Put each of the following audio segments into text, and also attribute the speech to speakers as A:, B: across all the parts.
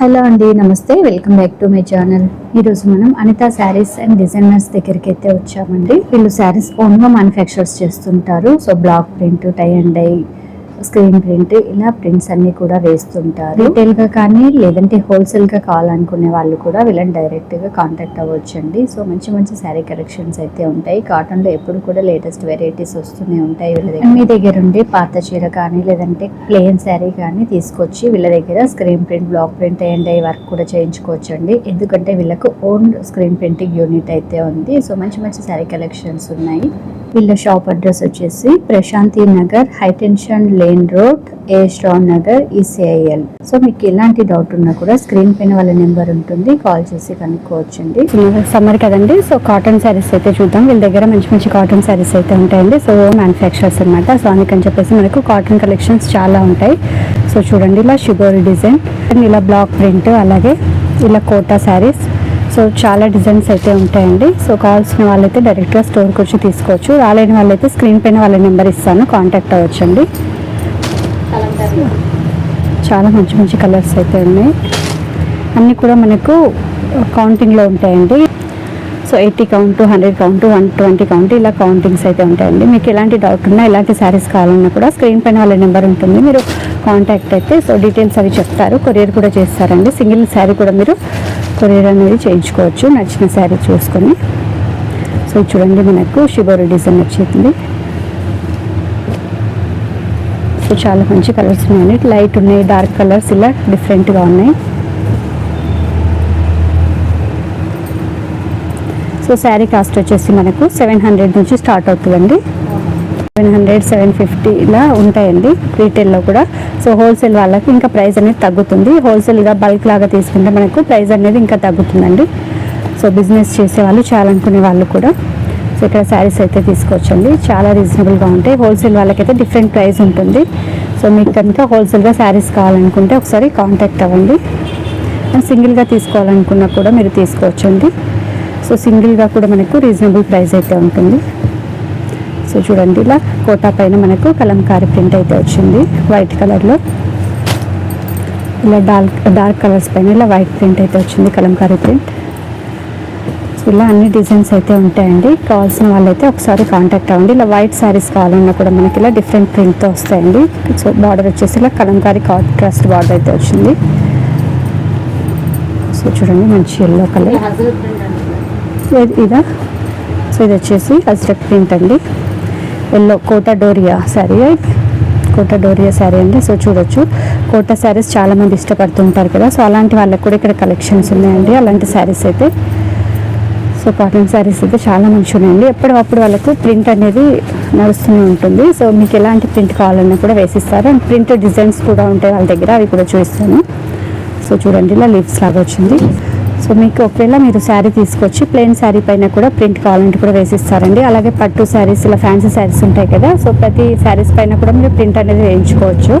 A: Hello అండి నమస్తే. Welcome back to my channel ఈరోజు మనం అనిత శారీస్ అండ్ డిజైనర్స్ దగ్గరికి అయితే వచ్చామండి. వీళ్ళు శారీస్ ఓన్గా మ్యానుఫ్యాక్చర్స్ చేస్తుంటారు. So block print tie and dye screen print ఇలా ప్రింట్స్ అన్ని కూడా వేస్తుంటారు. రిటైల్గా కానీ లేదంటే హోల్సేల్గా కావాలనుకునే వాళ్ళు కూడా వీళ్ళని డైరెక్ట్గా కాంటాక్ట్ అవ్వచ్చండి. సో మంచి మంచి శారీ కలెక్షన్స్ అయితే ఉంటాయి. కాటన్లో ఎప్పుడు కూడా లేటెస్ట్ వెరైటీస్ వస్తూనే ఉంటాయి వీళ్ళ దగ్గర. మీ దగ్గర ఉండే పాత చీర కానీ లేదంటే ప్లెయిన్ శారీ కానీ తీసుకొచ్చి వీళ్ళ దగ్గర screen print block print and I work కూడా చేయించుకోవచ్చు అండి ఎందుకంటే వీళ్ళకు ఓన్ స్క్రీన్ ప్రింటింగ్ యూనిట్ అయితే ఉంది. సో మంచి మంచి శారీ కలెక్షన్స్ ఉన్నాయి. వీళ్ళ షాప్ అడ్రస్ వచ్చేసి Prashanti Nagar high tension main road ఏ స్టాన్ నగర్ ఈసీఐఎల్ సో మీకు ఎలాంటి డౌట్ ఉన్నా కూడా స్క్రీన్ పైన వాళ్ళ నెంబర్ ఉంటుంది. కాల్ చేసి కనుక్కోవచ్చండి. సమ్మర్ కదండి. సో కాటన్ శారీస్ అయితే చూద్దాం. వీళ్ళ దగ్గర మంచి మంచి కాటన్ శారీస్ అయితే ఉంటాయండి. సో మ్యానుఫ్యాక్చర్స్ అనమాట సో అందుకని చెప్పేసి మనకు కాటన్ కలెక్షన్స్ చాలా ఉంటాయి. సో చూడండి ఇలా షుగర్ డిజైన్ ఇలా బ్లాక్ ప్రింట్ అలాగే ఇలా కోటా శారీస్ సో చాలా డిజైన్స్ అయితే ఉంటాయండి. సో కావాల్సిన వాళ్ళైతే డైరెక్ట్గా స్టోర్కి వచ్చి తీసుకోవచ్చు. రాలేని వాళ్ళైతే స్క్రీన్ పైన వాళ్ళ నెంబర్ ఇస్తాను. కాంటాక్ట్ అవ్వచ్చండి. చాలా మంచి మంచి కలర్స్ అయితే ఉన్నాయి. అన్నీ కూడా మనకు కౌంటింగ్లో ఉంటాయండి. So eighty count hundred count one twenty count ఇలా కౌంటింగ్స్ అయితే ఉంటాయండి. మీకు ఎలాంటి డౌట్ ఉన్నా ఎలాంటి శారీస్ కావాలన్నా కూడా స్క్రీన్ పైన వాళ్ళ నెంబర్ ఉంటుంది. మీరు కాంటాక్ట్ అయితే సో డీటెయిల్స్ అవి చెప్తారు. కొరియర్ కూడా చేస్తారండి. సింగిల్ శారీ కూడా మీరు కొరియర్ అనేది చేయించుకోవచ్చు. నచ్చిన శారీ చూసుకొని. సో చూడండి మనకు షిబోరి డిజైన్ వచ్చింది సో చాలా మంచి కలర్స్ ఉన్నాయండి. లైట్ ఉన్నాయి డార్క్ కలర్స్ ఇలా డిఫరెంట్గా ఉన్నాయి. సో శారీ కాస్ట్ వచ్చేసి మనకు సెవెన్ హండ్రెడ్ నుంచి స్టార్ట్ అవుతుందండి. సెవెన్ హండ్రెడ్ సెవెన్ ఫిఫ్టీ ఇలా ఉంటాయండి రీటైల్లో కూడా. సో హోల్సేల్ వాళ్ళకి ఇంకా ప్రైస్ అనేది తగ్గుతుంది. హోల్సేల్గా బల్క్ లాగా తీసుకుంటే మనకు ప్రైస్ అనేది ఇంకా తగ్గుతుందండి. సో బిజినెస్ చేసే వాళ్ళు చాలా అనుకునే వాళ్ళు కూడా. సో ఇక్కడ శారీస్ అయితే తీసుకోవచ్చండి చాలా రీజనబుల్గా ఉంటాయి. హోల్సేల్ వాళ్ళకైతే డిఫరెంట్ ప్రైస్ ఉంటుంది. సో మీకు కనుక హోల్సేల్గా శారీస్ కావాలనుకుంటే ఒకసారి కాంటాక్ట్ అవ్వండి. అండ్ సింగిల్గా తీసుకోవాలనుకున్నా కూడా మీరు తీసుకోవచ్చండి. సో సింగిల్గా కూడా మనకు రీజనబుల్ ప్రైస్ అయితే ఉంటుంది. సో చూడండి ఇలా కోటా పైన మనకు కలంకారీ ప్రింట్ అయితే వచ్చింది. వైట్ కలర్లో. ఇలా డార్క్ డార్క్ కలర్స్ పైన ఇలా వైట్ ప్రింట్ అయితే వచ్చింది కలంకారీ ప్రింట్. ఇలా అన్ని డిజైన్స్ అయితే ఉంటాయండి. కావాల్సిన వాళ్ళైతే ఒకసారి కాంటాక్ట్ అవ్వండి. ఇలా వైట్ శారీస్ కావాలన్నా కూడా మనకి ఇలా డిఫరెంట్ ప్రింట్తో వస్తాయండి. సో బార్డర్ వచ్చేసి ఇలా కలంకారీ కాంట్రాస్ట్ బార్డర్ అయితే వచ్చింది. సో చూడండి మంచి ఎల్లో కలర్ ఇది- సో ఇది వచ్చేసి అజ్రక్ ప్రింట్ అండి. Yellow Kota Doria sari Kota Doria sari అండి. సో చూడొచ్చు. కోటా శారీస్ చాలా మంది ఇష్టపడుతుంటారు కదా. సో అలాంటి వాళ్ళకి కూడా ఇక్కడ కలెక్షన్స్ ఉన్నాయండి. అలాంటి శారీస్ అయితే. సో కాటన్ శారీస్ అయితే చాలా మంచిగా ఉన్నాయండి ఎప్పటికప్పుడు వాళ్ళకు ప్రింట్ అనేది నడుస్తూనే ఉంటుంది. సో మీకు ఎలాంటి ప్రింట్ కావాలన్నా కూడా వేసిస్తారు. అండ్ ప్రింట్ డిజైన్స్ కూడా ఉంటాయి వాళ్ళ దగ్గర. అవి కూడా చూపిస్తాను. సో చూడండి ఇలా లీవ్స్ లాగా వచ్చింది. సో మీకు ఒకవేళ మీరు శారీ తీసుకొచ్చి ప్లెయిన్ శారీ పైన కూడా ప్రింట్ కావాలంటే కూడా వేసిస్తారండి. అలాగే పట్టు శారీస్ ఇలా ఫ్యాన్సీ శారీస్ ఉంటాయి కదా. సో ప్రతి శారీస్ పైన కూడా మీరు ప్రింట్ అనేది వేయించుకోవచ్చు.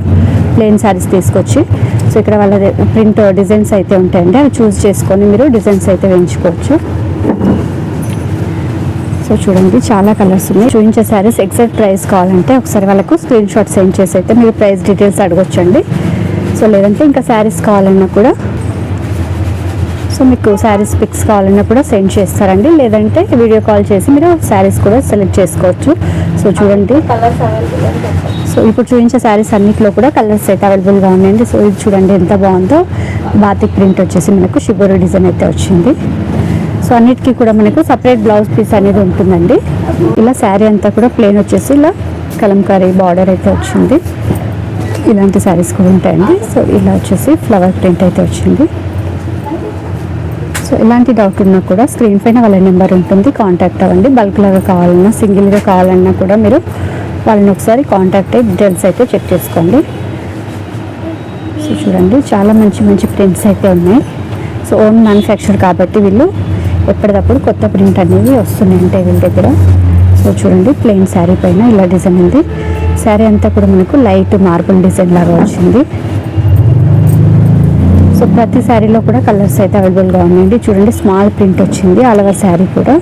A: ప్లెయిన్ శారీస్ తీసుకొచ్చి. సో ఇక్కడ వాళ్ళ ప్రింట్ డిజైన్స్ అయితే ఉంటాయండి. అవి చూస్ చేసుకొని మీరు డిజైన్స్ అయితే వేయించుకోవచ్చు. సో చూడండి చాలా కలర్స్ ఉన్నాయి. చూపించే శారీస్ ఎగ్జాక్ట్ ప్రైస్ కావాలంటే ఒకసారి వాళ్ళకు స్క్రీన్ షాట్ సెండ్ చేసి అయితే మీరు ప్రైస్ డీటెయిల్స్ అడగొచ్చండి. సో లేదంటే ఇంకా శారీస్ కావాలన్నా కూడా సో మీకు శారీస్ పిక్స్ కావాలన్నా కూడా సెండ్ చేస్తారండి. లేదంటే వీడియో కాల్ చేసి మీరు శారీస్ కూడా సెలెక్ట్ చేసుకోవచ్చు. సో చూడండి. సో ఇప్పుడు చూపించే శారీస్ అన్నింటిలో కూడా కలర్స్ అయితే అవైలబుల్గా ఉన్నాయండి. సో ఇది చూడండి ఎంత బాగుందో. బాతిక్ ప్రింట్ వచ్చేసి మనకు షిబోరు డిజైన్ అయితే వచ్చింది. సో అన్నిటికీ కూడా మనకు సపరేట్ బ్లౌజ్ పీస్ అనేది ఉంటుందండి. ఇలా శారీ అంతా కూడా ప్లేన్ వచ్చేసి ఇలా కలంకారీ బార్డర్ అయితే వచ్చింది. ఇలాంటి శారీస్ కూడా ఉంటాయండి. సో ఇలా వచ్చేసి ఫ్లవర్ ప్రింట్ అయితే వచ్చింది. సో ఎలాంటి డౌట్ ఉన్నా కూడా స్క్రీన్ పైన వాళ్ళ నెంబర్ ఉంటుంది. కాంటాక్ట్ అవ్వండి. బల్క్ లాగా కావాలన్నా సింగిల్గా కావాలన్నా కూడా మీరు వాళ్ళని ఒకసారి కాంటాక్ట్ అయ్యి డీటెయిల్స్ అయితే చెక్ చేసుకోండి. సో చూడండి చాలా మంచి మంచి ప్రింట్స్ అయితే ఉన్నాయి. సో ఓన్ మ్యానుఫ్యాక్చర్ కాబట్టి వీళ్ళు ఎప్పటికప్పుడు కొత్త ప్రింట్ అనేవి వస్తున్నాయి అంటే వీళ్ళ దగ్గర. సో చూడండి ప్లెయిన్ శారీ పైన ఇలా డిజైన్ ఉంది. శారీ అంతా కూడా మనకు లైట్ మార్బుల్ డిజైన్ లాగా వచ్చింది. సో ప్రతి శారీలో కూడా కలర్స్ అయితే అవైలబుల్గా ఉన్నాయండి. చూడండి స్మాల్ ప్రింట్ వచ్చింది ఆల్ శారీ కూడా.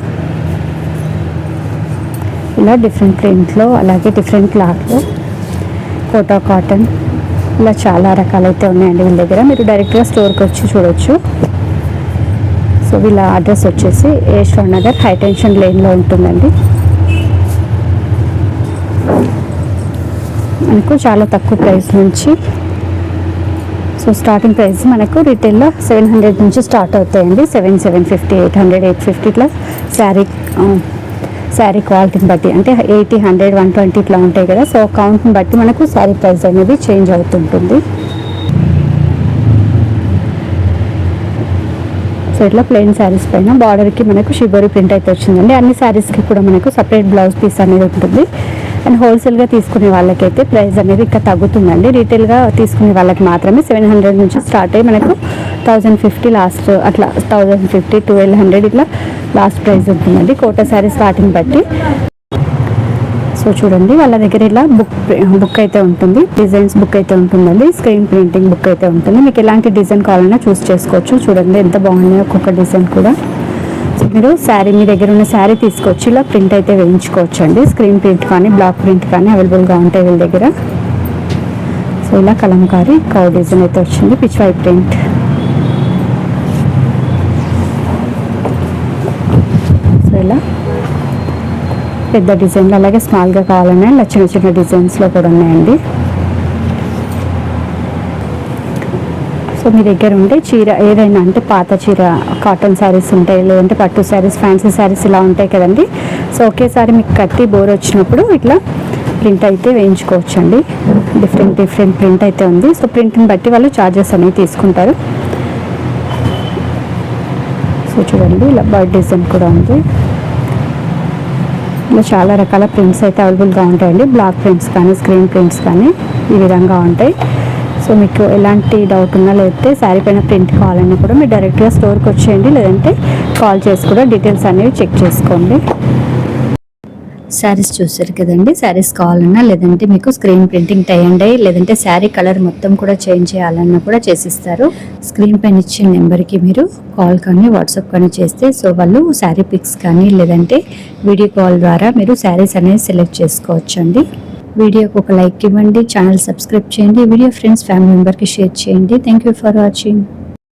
A: ఇలా డిఫరెంట్ ప్రింట్లో అలాగే డిఫరెంట్ క్లాత్లో. కోటా కాటన్. ఇలా చాలా రకాలైతే ఉన్నాయండి వీళ్ళ దగ్గర. మీరు డైరెక్ట్గా స్టోర్కి వచ్చి చూడొచ్చు. సో వీళ్ళ అడ్రస్ వచ్చేసి యశ్వర్ నగర్ హైటెన్షన్ లేన్లో ఉంటుందండి. మనకు చాలా తక్కువ ప్రైస్ నుంచి సో స్టార్టింగ్ ప్రైస్ మనకు రిటైల్లో సెవెన్ హండ్రెడ్ నుంచి స్టార్ట్ అవుతాయండి. Seven seven fifty eight hundred eight fifty ఇట్లా శారీ శారీ క్వాలిటీని బట్టి అంటే ఎయిటీ హండ్రెడ్ వన్ ట్వంటీ ఇట్లా ఉంటాయి కదా. సో కౌంట్ని బట్టి మనకు శారీ ప్రైస్ అనేది చేంజ్ అవుతుంటుంది. సైడ్లో ఇట్లా ప్లెయిన్ శారీస్ పైన బార్డర్కి మనకు షిబోరి ప్రింట్ అయితే వచ్చిందండి. అన్ని శారీస్కి కూడా మనకు సపరేట్ బ్లౌజ్ పీస్ అనేది ఉంటుంది. అండ్ హోల్సేల్గా తీసుకునే వాళ్ళకైతే ప్రైస్ అనేది ఇంకా తగ్గుతుందండి. రీటైల్గా తీసుకునే వాళ్ళకి మాత్రమే సెవెన్ హండ్రెడ్ నుంచి స్టార్ట్ అయ్యి మనకు థౌజండ్ ఫిఫ్టీ లాస్ట్ అట్లా థౌజండ్ ఫిఫ్టీ ట్వెల్వ్ హండ్రెడ్ ఇట్లా లాస్ట్ ప్రైస్ ఉంటుందండి. కోట శారీ స్టార్టింగ్ బట్టి. సో చూడండి వాళ్ళ దగ్గర ఇలా బుక్ బుక్ అయితే ఉంటుంది. డిజైన్స్ బుక్ అయితే ఉంటుందండి. స్క్రీన్ ప్రింటింగ్ బుక్ అయితే ఉంటుంది. మీకు ఎలాంటి డిజైన్ కావాలన్నా చూస్ చేసుకోవచ్చు. చూడండి ఎంత బాగున్నాయి ఒక్కొక్క డిజైన్ కూడా. సో మీరు శారీ మీ దగ్గర ఉన్న శారీ తీసుకొచ్చి ఇలా ప్రింట్ అయితే వేయించుకోవచ్చు అండి స్క్రీన్ ప్రింట్ కానీ బ్లాక్ ప్రింట్ కానీ అవైలబుల్గా ఉంటాయి వీళ్ళ దగ్గర. సో ఇలా కలంకారీ కౌ డిజైన్ అయితే వచ్చింది. పిచ్ వై ప్రింట్ సో ఇలా పెద్ద డిజైన్లు అలాగే స్మాల్గా కావాలన్నా ఇలా చిన్న చిన్న డిజైన్స్లో కూడా ఉన్నాయండి. సో మీ దగ్గర ఉంటే చీర ఏదైనా అంటే పాత చీర కాటన్ శారీస్ ఉంటాయి లేదంటే పట్టు శారీస్ ఫ్యాన్సీ శారీస్ ఇలా ఉంటాయి కదండి. సో ఒకేసారి మీకు కట్టి బోర్ వచ్చినప్పుడు ఇట్లా ప్రింట్ అయితే వేయించుకోవచ్చండి. డిఫరెంట్ డిఫరెంట్ ప్రింట్ అయితే ఉంది. సో ప్రింట్ని బట్టి వాళ్ళు ఛార్జెస్ అనేవి తీసుకుంటారు. సో చూడండి ఇలా బర్డ్ డిజైన్ కూడా ఉంది. ఇలా చాలా రకాల ప్రింట్స్ అయితే అవైలబుల్గా ఉంటాయండి. బ్లాక్ ప్రింట్స్ కానీ స్క్రీన్ ప్రింట్స్ కానీ ఈ విధంగా ఉంటాయి. సో మీకు ఎలాంటి డౌట్ ఉన్నా లేకపోతే శారీ పైన ప్రింట్ కావాలన్నా కూడా మీరు డైరెక్ట్గా స్టోర్కి వచ్చేయండి. లేదంటే కాల్ చేసి కూడా డీటెయిల్స్ అనేవి చెక్ చేసుకోండి. శారీస్ చూసారు కదండి. శారీస్ కావాలన్నా లేదంటే మీకు స్క్రీన్ ప్రింటింగ్ టై అండ్ లేదంటే శారీ కలర్ మొత్తం కూడా చేంజ్ చేయాలన్నా కూడా చేసిస్తారు. స్క్రీన్ పైన ఇచ్చిన నెంబర్కి మీరు కాల్ కానీ వాట్సాప్ కానీ చేస్తే సో వాళ్ళు శారీ పిక్స్ కానీ లేదంటే వీడియో కాల్ ద్వారా మీరు శారీస్ అనేది సెలెక్ట్ చేసుకోవచ్చు అండి వీడియోకి ఒక లైక్ ఇవ్వండి. ఛానల్ సబ్స్క్రైబ్ చేయండి. వీడియో ఫ్రెండ్స్ ఫ్యామిలీ మెంబర్కి షేర్ చేయండి. Thank you for watching